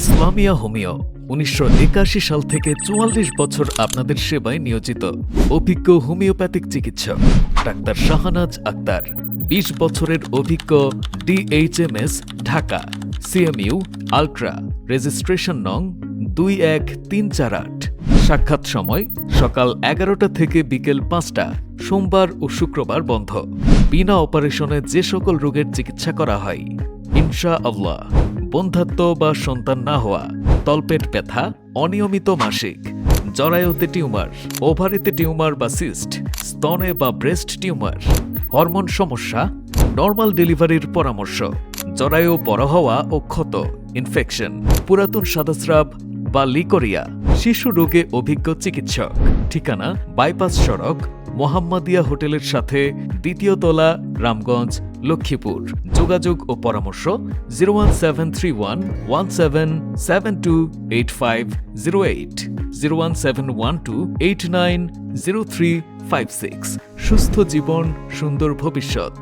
Islamia homeo উনিশশো একাশি সাল থেকে চুয়াল্লিশ বছর আপনাদের সেবায় নিয়োজিত। অভিজ্ঞ হোমিওপ্যাথিক চিকিৎসক, ডাক্তার শাহানাজ আক্তার। বিশ বছরের অভিজ্ঞ DHMS, Dhaka. CMU, ultra. Registration নং দুই এক তিন চার আট। সাক্ষাৎ সময় সকাল এগারোটা থেকে বিকেল পাঁচটা, সোমবার ও শুক্রবার বন্ধ। বিনা অপারেশনে যে সকল রোগের চিকিৎসা করা হয়। ইনশা আল্লাহ বন্ধাত্ব বা সন্তান না হওয়া, তলপেট ব্যথা, অনিয়মিত মাসিক, জরায়ুতে টিউমার, ওভারিতে টিউমার বা সিস্ট, স্তনে বা ব্রেস্ট টিউমার, হরমোন সমস্যা, নর্মাল ডেলিভারির পরামর্শ, জরায়ু বড় হওয়া ও ক্ষত, ইনফেকশন, পুরাতন সাদাস্রাব বা লিকোরিয়া, শিশু রোগে অভিজ্ঞ চিকিৎসক, ঠিকানা, বাইপাস সড়ক, মোহাম্মদিয়া হোটেলের সাথে দ্বিতীয় তলা, রামগঞ্জ লক্ষ্মীপুর। যোগাযোগ ও পরামর্শ zero one seven three one one seven seven two eight five zero eight, zero one seven one two eight nine zero three five six. সুস্থ জীবন, সুন্দর ভবিষ্যৎ।